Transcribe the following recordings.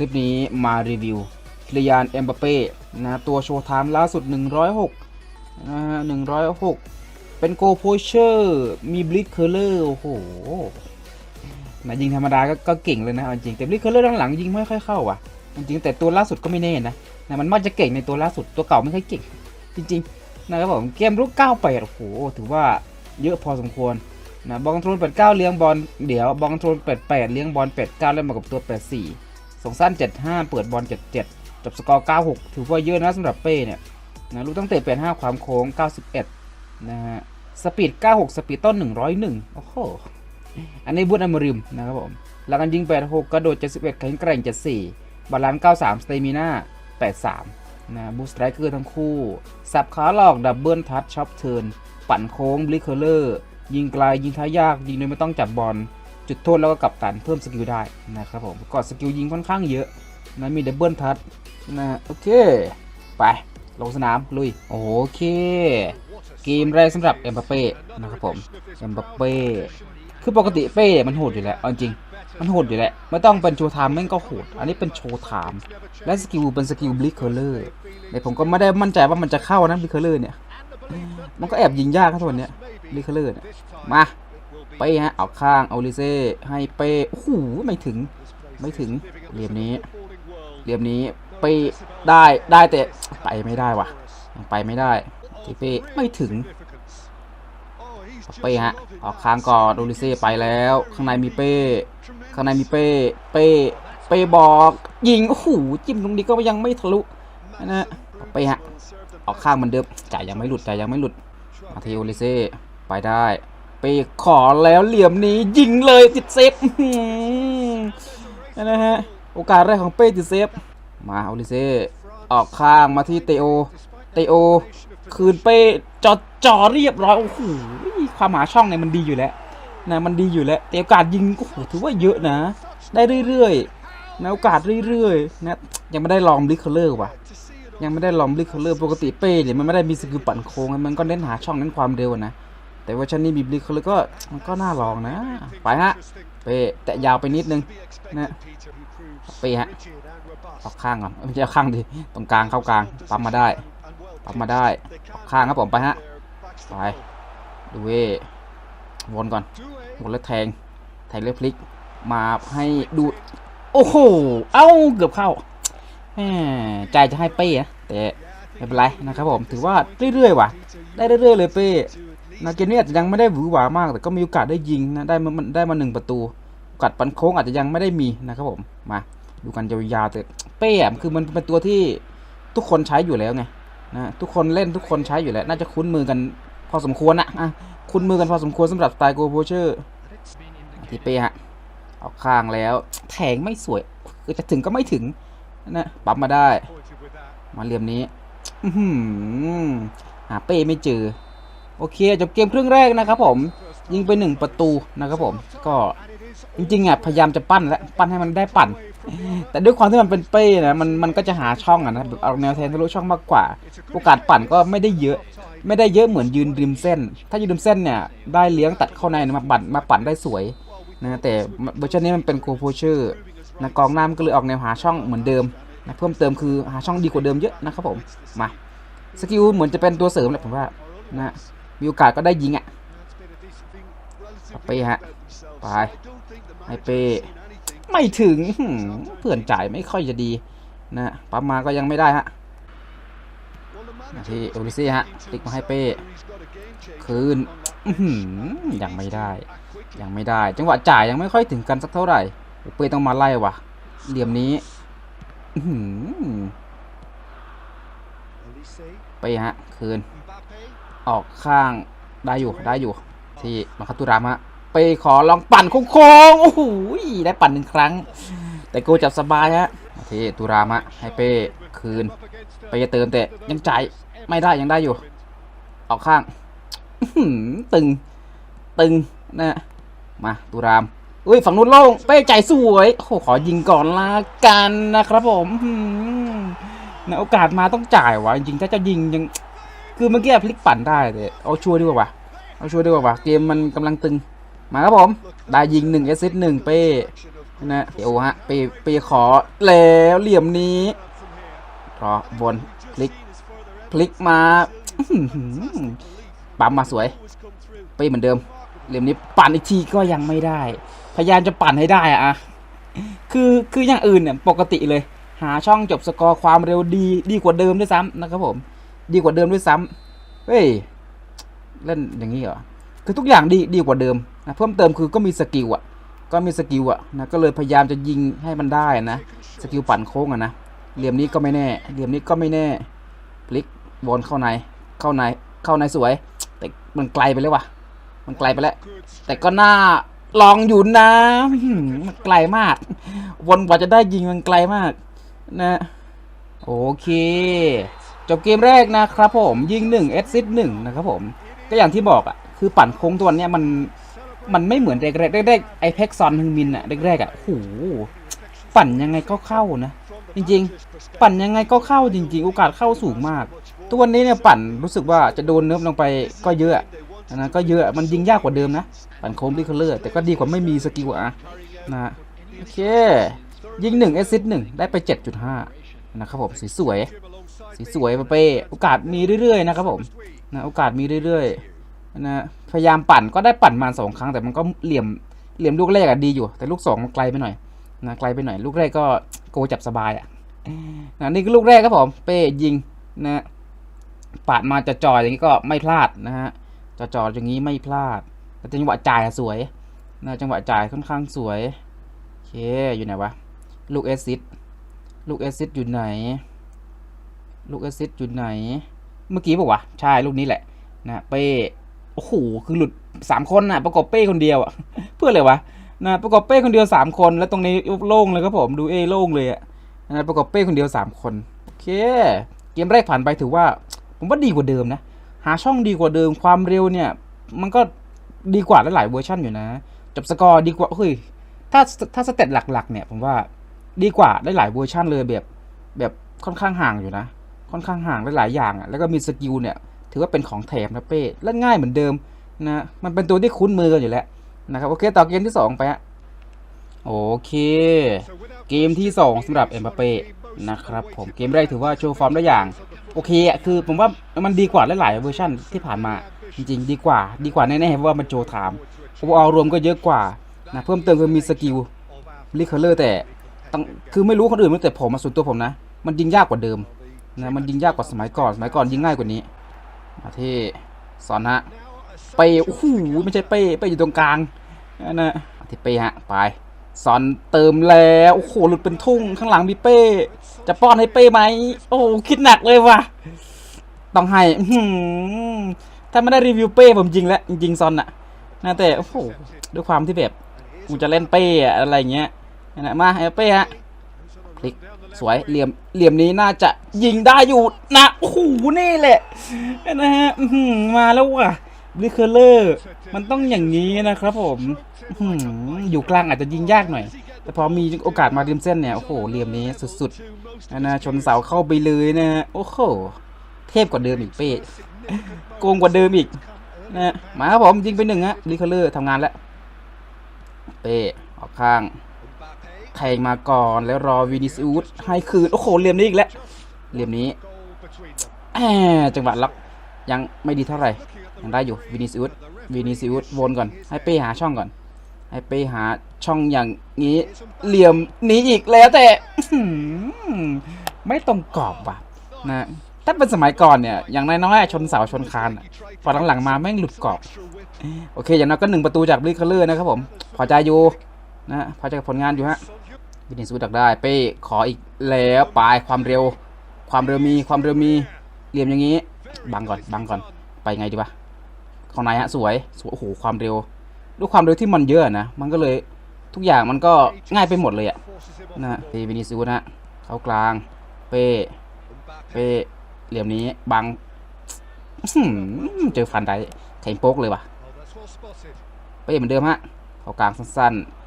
ลิปนี้มารีวิวคิริยานเอ็มบัปเป้นะตัวโชว์ไทม์ล่าสุด 106นะฮะ106 เป็นโกโพเชอร์ มีบลิ k เคอร์เลอร์ โอ้โหนะยิงธรรมดาก็กเก่งเลยนะจริง แต่บลิ k เคอร์เลอร์หลังๆยิงไม่ค่อยเข้าว่ะ จริงแต่ตัวล่าสุดก็ไม่แน่นะนะมันมักจะเก่งในตัวล่าสุดตัวเก่าไม่ค่อยเก่ง จริง ๆ นะครับผมเกมรุก98 โอ้โห ถือว่าเยอะพอสมควรนะบอลโทรน89เลี้ยงบอลเดี๋ยวบอลโทรน88 เลี้ยงบอล89เล่นมากับตัว 84 ส่งสั้น 75 เปิดบอล 77 จบสกอร์ 96 ถือว่าเยอะนะสำหรับเป้เนี่ยนะลูกตั้งเตะ85 ความโค้ง 91 นะฮะ สปีด 96 สปีดต้น 101 โอ้โห อันนี้บุญอมริมนะครับผม หลังการยิง 86 กระโดด 71 แข็งแกร่ง 74 บาลานซ์ 93 สเตมิน่า 83 นะบูสไตรเกอร์ทั้งคู่ สับขาหลอก ดับเบิลทัชช็อปเทิร์น ปั่นโค้งบลิคเคอร์เลอร์ ยิงไกล ยิงท้ายาก ยิงโดยไม่ต้องจับบอล จุดโทษแล้วก็กลับตันเพิ่มสกิลได้นะครับผมก็สกิลยิงค่อนข้างเยอะนะมีดับเบิลทัชนะโอเค ไป ลงสนาม ลุย โอเค เกมแรกสำหรับเอ็มบัปเป้นะครับผมเอ็มบัปเป้คือปกติเป้เนี่ยมันโหดอยู่แล้วเอาจริง มันโหดอยู่แล้วไม่ต้องเป็นโชว์ไทม์แม่งก็โหด อันนี้เป็นโชว์ไทม์และสกิลเป็นสกิลบลิคเคอร์เลอร์แต่ผมก็ไม่ได้มั่นใจว่ามันจะเข้านะบลิคเคอร์เลอร์เนี่ย มันก็แอบยิงยากครับทุกวันเนี้ยบลิคเคอร์เลอร์เนี่ยมา เป้ฮะเอาข้างเอาลิเซ่ให้เป้โอ้โหไม่ถึงไม่ถึงเหลี่ยมนี้เหลี่ยมนี้ไปได้ได้แต่ไปไม่ได้ว่ะยังไปไม่ได้ทีเป้ไม่ถึงเป้ฮะออกค้างก่อนโอลิเซ่ไปแล้ว ข้างในมีเป้ข้างในมีเป้เป้เป้บอกยิงโอ้โหจิ้มตรงนี้ก็ยังไม่ทะลุนะเป้ฮะออกข้างมือนเดิมจ่ายยังไม่หลุดจ่ายยังไม่หลุดมาทีโอลิเซ่ไปได้ เป้ขอแล้วเหลี่ยมนี้ยิงเลยติดเซฟนะฮะโอกาสแรกของเป้ติดเซฟ มาโอลิเซ่ออกข้างมาที่เตโอ เตโอ คืนเป้จอจอเรียบร้อยโอ้โหความหาช่องเนี่ยมันดีอยู่แล้วนะมันดีอยู่แล้วแต่โอกาสยิงโอ้โหถือว่าเยอะนะ ได้เรื่อยๆนะโอกาสเรื่อยๆนะยังไม่ได้ลองลิคเคอร์เลอร์ว่ะยังไม่ได้ลองลิคเคอร์เลอร์ปกติเป้เนี่ยมันไม่ได้มีสกิลปั่นโค้งมันก็เน้นหาช่องเน้นความเร็วนะ แต่ว่าชันนี้มีบลิคเคอร์เลอร์ก็มันก็น่าลองนะ ไปฮะเป้แตะยาวไปนิดนึงนะเป้ฮะออกข้างก่อนไม่ใช่เอาข้างดิตรงกลางเข้ากลางปั๊มมาได้ปั๊มมาได้ออกข้างครับผมไปฮะไปดูเววนก่อนวนแล้วแทงแทงแล้วพลิกมาให้ดูโอ้โหเอ้าเกือบเข้าแใจจะให้เป้นะแต่ไม่เป็นไรนะครับผมถือว่าเรื่อยๆว่ะ ได้เรื่อยๆเลยเป้ นะเกมนี้อาจจะยังไม่ได้หวือหวามาก แต่ก็มีโอกาสได้ยิงนะได้มาได้มาหนึ่งประตูโอกาสปันโค้งอาจจะยังไม่ได้มีนะครับผมมาดูกันยาวๆแต่เป้อะคือมันเป็นตัวที่ทุกคนใช้อยู่แล้วไงนะทุกคนเล่นทุกคนใช้อยู่แล้ว น่าจะคุ้นมือกันพอสมควรนะอะคุ้นมือกันพอสมควรสำหรับสไตล์โกโบเชอร์ที่เป้ฮะออกข้างแล้ว แทงไม่สวยคือจะถึงก็ไม่ถึงนะปั๊มมาได้ มาเหลี่ยมนี้อื้อหือหาเป้ไม่เจอ โอเคจบเกมครึ่งแรกนะครับผมยิงไปหนึ่งประตูนะครับผมก็จริงๆอะพยายามจะปั้นแล้วปั้นให้มันได้ปั่น แต่ด้วยความที่มันเป็นเป้นะมันมันก็จะหาช่องอะนะแบบเอาแนวแทนทะลุช่องมากกว่า โอกาสปั่นก็ไม่ได้เยอะ ไม่ได้เยอะเหมือนยืนริมเส้น ถ้ายืนริมเส้นเนี่ยได้เลี้ยงตัดเข้าในมาปั่นมาปั่นได้สวยนะแต่เวอร์ชันนี้มันเป็นโคโพเชอร์นะกองหน้ามันก็เลยออกแนวหาช่องเหมือนเดิมนะเพิ่มเติมคือหาช่องดีกว่าเดิมเยอะนะครับผมมาสกิลเหมือนจะเป็นตัวเสริมแหละผมว่านะ มีโอกาสก็ได้ยิงอะเอาไปฮะไปให้เป้ไม่ถึงเพื่อนจ่ายไม่ค่อยจะดีนะปั๊มมาก็ยังไม่ได้ฮะที่โอลิซี่ฮะติ๊กมาให้เป้คืนยังไม่ได้ ยังไม่ได้ จังหวะจ่ายยังไม่ค่อยถึงกันสักเท่าไหร่เป้ต้องมาไล่ว่ะเหลี่ยมนี้เป้ฮะคืน ออกข้างได้อยู่ได้อยู่ ที่มาคาตุรามะไปขอลองปั่นโค้งๆโอ้โหได้ปั่นหนึ่งครั้ง แต่โกจับสบายฮะที่ตุรามะให้เป้คืนไปจะเติมแต่ยังจ่ายไม่ได้ยังได้อยู่ ออกข้างตึง ตึงนะมาตุรามอุ้ยฝั่งนู้นโล่งเป้ใจสวยโอ้โหขอยิงก่อนละกันนะครับผมอื้อหือนะโอกาสมาต้องจ่ายวะจริงถ้าจะยิงยัง คือเมื่อกี้พลิกปั่นได้แต่เอาช่วยดีกว่าวะเอาช่วยดีกว่าวะเกมมันกำลังตึง มาครับผม ได้ยิงหนึ่งเอซิหนึ่งเป้นะเดี๋ยวฮะเป้เป้ขอแล้วเหลี่ยมนี้รอวนพลิกพลิกมาปั๊มมาสวยเป้เหมือนเดิมเหลี่ยมนี้ปั่นอีกทีก็ยังไม่ได้ พยายามจะปั่นให้ได้อะคือคืออย่างอื่นเนี่ยปกติเลย หาช่องจบสกอร์ความเร็วดีดีกว่าเดิมด้วยซ้ำนะครับผม ดีกว่าเดิมด้วยซ้ำเฮ้ยเล่นอย่างนี้เหรอคือทุกอย่างดีดีกว่าเดิมนะเพิ่มเติมคือก็มีสกิลอะก็มีสกิลอะนะก็เลยพยายามจะยิงให้มันได้นะสกิลปั่นโค้งอะนะเหลี่ยมนี้ก็ไม่แน่เหลี่ยมนี้ก็ไม่แน่พลิกวนเข้าในเข้าในเข้าในสวย แต่มันไกลไปแล้วว่ะมันไกลไปแล้ว แต่ก็น่าลองอยู่นะมันไกลมาก วนกว่าจะได้ยิงมันไกลมาก นะ โอเค จบเกมแรกนะครับผมยิง1เอสซิสหนึ่งนะครับผมก็อย่างที่บอกอะคือปั่นโค้งตัวเนี้ยมันมันไม่เหมือนแรกแรกแรกไอเพ็กซอนฮึงมินอะแรกๆอะโหปั่นยังไงก็เข้านะ จริง ๆ ปั่นยังไงก็เข้าจริง ๆ โอกาสเข้าสูงมากตัวนนี้เนี่ยปั่นรู้สึกว่าจะโดนเนิร์ฟลงไปก็เยอะนะก็เยอะมันยิงยากกว่าเดิมนะ ปั่นโค้งดิคเลอร์แต่ก็ดีกว่าไม่มีสกิลอะนะโอเค ยิง1เอซิสหนึ่งได้ไป 7.5 นะครับผมสีสวยสีสวยเป้โอกาสมีเรื่อยๆนะครับผมนะโอกาสมีเรื่อยๆนะพยายามปั่นก็ได้ปั่นมาสองครั้งแต่มันก็เหลี่ยมเหลี่ยมลูกแรกอะดีอยู่ แต่ลูกสองมันไกลไปหน่อยนะไกลไปหน่อย ลูกแรกก็โกจับสบายอะนะนี่คือลูกแรกครับผมเป้ยิงนะปาดมาจะจอยอย่างนี้ก็ไม่พลาดนะฮะจะจออย่างนี้ไม่พลาดแต่จังหวะจ่ายสวยนะจังหวะจ่ายค่อนข้างสวยโอเคอยู่ไหนวะลูกเอซิด ลูกเอซิดอยู่ไหน ลูกแอซิสต์อยู่ไหน เมื่อกี้บอกว่าวะใช่ลูกนี้แหละนะเป้โอ้โหคือหลุดสามคนน่ะประกอบเป้คนเดียวอะเพื่ออะไรวะนะประกอบเป้คนเดียวสามคน แล้วตรงนี้โล่งเลยครับผมดูเอโล่งเลยอะนะประกอบเป้คนเดียวสามคนโอเค เกมแรกผ่านไปถือว่า ผมว่าดีกว่าเดิมนะ หาช่องดีกว่าเดิมความเร็วเนี่ย มันก็ดีกว่าหลายๆเวอร์ชันอยู่นะ จบสกอร์ดีกว่าเฮ้ยถ้าถ้าสเตตหลักๆเนี่ยผมว่า ดีกว่าได้หลายเวอร์ชันเลยแบบ แบบค่อนข้างห่างอยู่นะ ค่อนข้างห่างหลายอย่างอะแล้วก็มีสกิลเนี่ย ถือว่าเป็นของแถมนะเป้เล่นง่ายเหมือนเดิมนะมันเป็นตัวที่คุ้นมือกันอยู่แล้วนะครับโอเคต่อเกมที่ 2 ไปฮะโอเคเกมที่ 2สำหรับเอ็มบัปเป้นะครับผมเกมแรกถือว่าโชว์ฟอร์มได้อย่าง โอเคอะคือผมว่ามันดีกว่าหลายๆเวอร์ชันที่ผ่านมาจริงๆ ดีกว่า ดีกว่าแน่ๆเพราะว่ามันโชว์ไทม์โอเอร์ออลรวมก็เยอะกว่านะเพิ่มเติมคือมีสกิลลิเคอร์เลอร์แต่ ต้องคือไม่รู้คนอื่นแต่ผมมาส่วนตัวผมนะ มันยิงยากกว่าเดิมนะมันยิงยากกว่าสมัยก่อน สมัยก่อนยิงง่ายกว่านี้มาที่สอนฮะเป้โอ้โหไม่ใช่เป้เป้อยู่ตรงกลางนะนะที่เป้ฮะไปสอนเติมแล้วโอ้โหหลุดเป็นทุ่งข้างหลังมีเป้ จะป้อนให้เป้ไหมโอ้คิดหนักเลยว่ะต้องให้หถ้าไม่ได้รีวิวเป้ผมจริงแล้วจริงซอนอะนะแต่โอ้โหด้วยความที่แบบกูจะเล่นเป้อะอะไรเงี้ย นะมาไอ้เป้ฮะคลิกสวยเหลี่ยมเหลี่ยมนี้น่าจะยิงได้อยู่นะโอ้โหนี่แหละนะฮะมาแล้วว่ะบลิเคอร์เลอร์มันต้องอย่างนี้นะครับผมอยู่กลางอาจจะยิงยากหน่อย แต่พอมีโอกาสมาริมเส้นเนี่ย โอ้โหเหลี่ยมนี้สุดๆนะชนเสาเข้าไปเลยนะโอ้โหเทพกว่าเดิมอีกเป้โกงกว่าเดิมอีกนะมาครับผมยิงไปหนึ่งฮะบลิเคอร์เลอร์ทำงานแล้วเป้ออกข้าง ทงมาก่อนแล้วรอวินิซิอุสให้คืน โอ้โหเหลี่ยมนี้อีกแล้วเหลี่ยมนี้แหมจังหวะล็อกยังไม่ดีเท่าไหร่ ยังได้อยู่วินิซิอุสวินิซิอุสวนก่อน ให้เป้หาช่องก่อน ให้เป้หาช่องอย่างนี้ เหลี่ยมนี้อีกแล้วแต่ไม่ตรงกรอบว่ะนะถ้าเป็นสมัยก่อนเนี่ยอย่างน้อยๆชนเสาชนคานอะพอหลังๆมาแม่งหลุดกรอบ โอเค อย่างน้อยก็หนึ่งประตูจากบริคเลอร์นะครับผม พอใจอยู่นะพอใจกับผลงานอยู่ฮะ วินิสูดักได้เป้ขออีกแล้วปลายความเร็ว ความเร็วมีความเร็วมีเหลี่ยมอย่างนี้ บังก่อนบังก่อนไปไงดีวะข้างในฮะสวยสวยโอ้โหความเร็วด้วยความเร็วที่มันเยอะนะมันก็เลยทุกอย่างมันก็ง่ายไปหมดเลยอะนะเวินิสูนะเข้ากลาง เป้เป้เหลี่ยมนี้บังเจอฟันได้แข็งโป๊กเลยว่ะเป้เหมือนเดิมฮะเข้ากลางสั้นๆ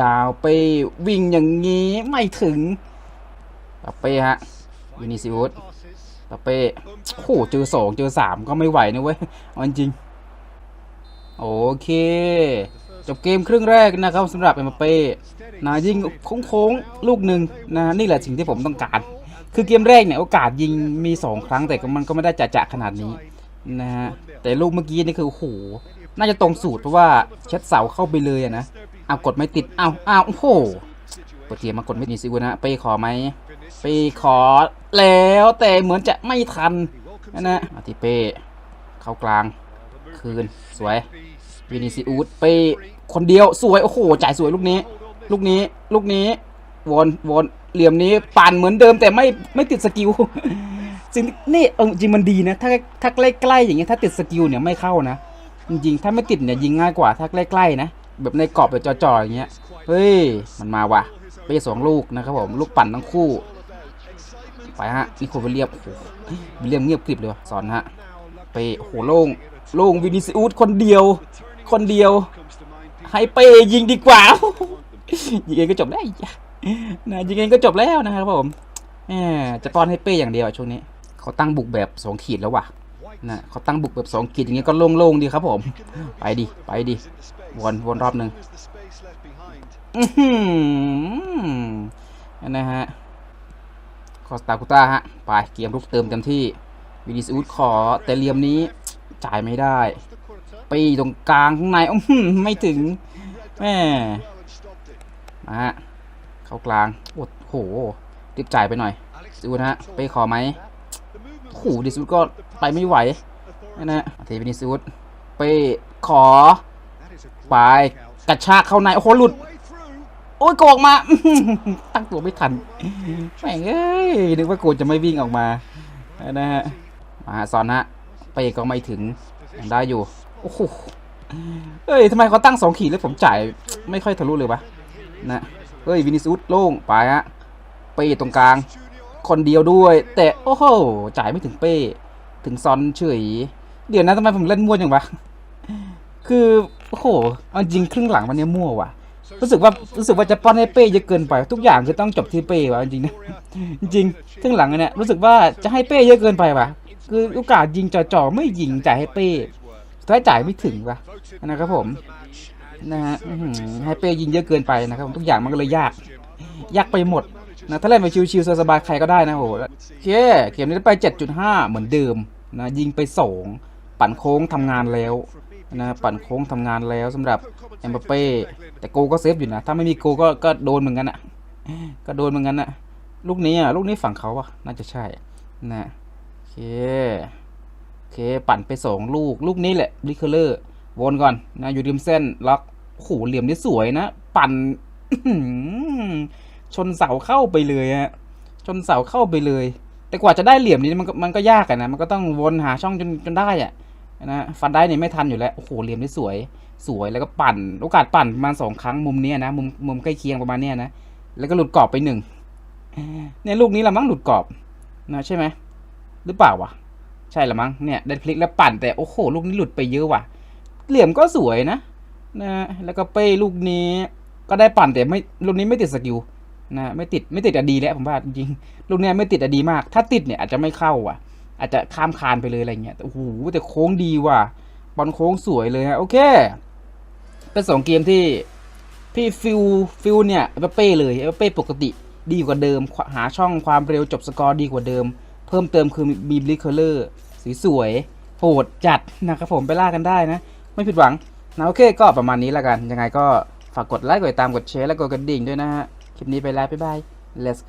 ยาวๆเป้วิ่งอย่างงี้ไม่ถึงปาเป้ฮะวินิซิอุสปาเป้โอ้โหเจอสองเจอสามก็ไม่ไหวนะเว้ยเอาจริง โอเค จบเกมครึ่งแรกนะครับสำหรับเอ็มเป้นะยิงโค้งๆลูกหนึ่งนะนี่แหละสิ่งที่ผมต้องการ คือเกมแรกเนี่ยโอกาสยิงมี 2 ครั้งแต่มันก็ไม่ได้จะๆขนาดนี้นะฮะแต่ลูกเมื่อกี้นี่คือโอ้โหน่าจะตรงสูตรเพราะว่าเช็ดเสาเข้าไปเลยนะ เอากดไม่ติดเอาเอาโอ้โหปิดเกมมากดไม่ติดสิวนะไปขอไหมไปขอแล้วแต่เหมือนจะไม่ทันนะนะอาทิเป้เข้ากลาง คืนสวยวินิซิอุสไปคนเดียวสวย โอ้โห จ่ายสวยลูกนี้ ลูกนี้ลูกนี้วนวนเหลี่ยมนี้ปั่นเหมือนเดิมแต่ไม่ไม่ติดสกิลจริงนี่จริงมันดีนะ ถ้าถ้าใกล้ๆอย่างเงี้ยถ้าติดสกิลเนี่ยไม่เข้านะจริงๆถ้าไม่ติดเนี่ยยิงง่ายกว่าถ้าใกล้ๆนะ แบบในกรอบแบบจ่อๆอย่างเงี้ยเฮ้ยมันมาว่ะไปสองลูกนะครับผมลูกปั่นทั้งคู่ ไปฮะนี่โควิลเลียมโอ้โหวิลเลียมเงียบกริบเลยวะสอนฮะไปโอ้โหโล่งโล่งวินิซิอุสคนเดียว คนเดียว ให้เปยิงดีกว่ายิงเองก็จบแล้วไอ้นะยิงเองก็จบแล้วนะครับผมแหมจะป้อนให้เป้อย่างเดียวช่วงนี้ เขาตั้งบุกแบบสองขีดแล้วว่ะ นะเขาตั้งบุกแบบสองขีดอย่างเงี้ยก็โล่งๆดีครับผม ไปดิ ไปดิ วนวนรอบหนึ่งนะฮะคอสตาคุต้าฮะ ไปเกมรุกเติมเต็มที่วินิสอุสขอแต่เหลี่ยมนี้จ่ายไม่ได้ปีตรงกลางข้างในอื้หือไม่ถึงแม่มาฮะ เข้ากลางโอ้โหรีบจ่ายไปหน่อยซูนะฮะไปขอไหม โหดิซูดก็ไปไม่ไหวนะฮะเทวินิซูดไปขอ ไปกระชากเข้าใน โอ้โหหลุด โอ้ยโกออกมา ตั้งตัวไม่ทันแม่งเอ้ยนึกว่าโกจะไม่วิ่งออกมานะฮะมาฮะซอนฮะไปก็ไม่ถึงยังได้อยู่ โอ้โหเฮ้ยทำไมเขาตั้งสองขีดแล้วผมจ่ายไม่ค่อยทะลุเลยวะนะเฮ้ยวินิซุสโล่งไปฮะเป้ตรงกลาง คนเดียวด้วย แต่โอ้โหจ่ายไม่ถึงเป้ ถึงซอนเฉย เดี๋ยวนะทำไมผมเล่นมั่วจังวะ คือโอ้โหเอาจริงครึ่งหลังวันเนี้มั่วว่ะ รู้สึกว่ารู้สึกว่าจะป้อนให้เป้เยอะเกินไป ทุกอย่างคือต้องจบที่เป้ว่ะจริงนะจริงครึ่งหลังเนี่ยรู้สึกว่าจะให้เป้เยอะเกินไปว่ะ คือโอกาสยิงจ่อๆไม่ยิงจ่ายให้เป้ท้ายจ่ายไม่ถึงว่ะนะครับผมนะฮะให้เป้ยิงเยอะเกินไปนะครับผมทุกอย่างมันก็เลยยากยากไปหมด นะถ้าเล่นไปชิวๆสบายๆใครก็ได้นะโหโอเคเกมนี้ไป 7.5 เหมือนเดิมนะยิงไปสองปั่นโค้งทำงานแล้วนะปั่นโค้งทำงานแล้วสำหรับเอ็มบัปเป้แต่โกก็เซฟอยู่นะ ถ้าไม่มีโกก็ก็โดนเหมือนกันอะก็โดนเหมือนกันอะลูกนี้อะลูกนี้ฝั่งเขาอะน่าจะใช่นะโอเคโอเคปั่นไปสองลูก ลูกนี้แหละลิเคเลอร์วนก่อนนะอยู่ริมเส้นล็อกโหเหลี่ยมนี่สวยนะ ปั่น ชนเสาเข้าไปเลยฮะชนเสาเข้าไปเลย แต่กว่าจะได้เหลี่ยมนี้มันก็มันก็ยากอะนะมันก็ต้องวนหาช่องจนจนได้อะนะฟันได้เนี่ยไม่ทันอยู่แล้วโอ้โหเหลี่ยมนี่สวย สวยแล้วก็ปั่นโอกาสปั่นประมาณสองครั้งมุมเนี้ยนะมุมมุมใกล้เคียงประมาณเนี้ยนะแล้วก็หลุดกรอบไปหนึ่งเนี่ยลูกนี้ละมั้งหลุดกรอบนะใช่ไหมหรือเปล่าวะใช่ละมั้งเนี่ยได้พลิกแล้วปั่นแต่โอ้โหลูกนี้หลุดไปเยอะว่ะ เหลี่ยมก็สวยนะนะแล้วก็เป้ลูกนี้ก็ได้ปั่นแต่ไม่ลูกนี้ไม่ติดสกิล นะไม่ติดไม่ติดอะดีแล้วผมว่าจริงลูกเนี้ยไม่ติดอะดีมาก ถ้าติดเนี่ยอาจจะไม่เข้าว่ะ อาจจะข้ามคานไปเลยอะไรเงี้ยแต่โอ้โหแต่โค้งดีว่ะบอลโค้งสวยเลยฮะโอเค เป็นสองเกมที่พี่ฟิลฟิลเนี่ยเอเป้เลยเอเป้ปกติดีกว่าเดิม หาช่องความเร็วจบสกอร์ดีกว่าเดิม เพิ่มเติมคือมีบลิเคอร์เลอร์สีสวยโหดจัดนะครับผมไปล่ากันได้นะ ไม่ผิดหวังนะโอเค ก็ประมาณนี้แล้วกัน ยังไงก็ฝากกดไลค์กดติดตามกดแชร์และกดกระดิ่งด้วยนะฮะ คลิปนี้ไปแล้วบ๊ายบาย let's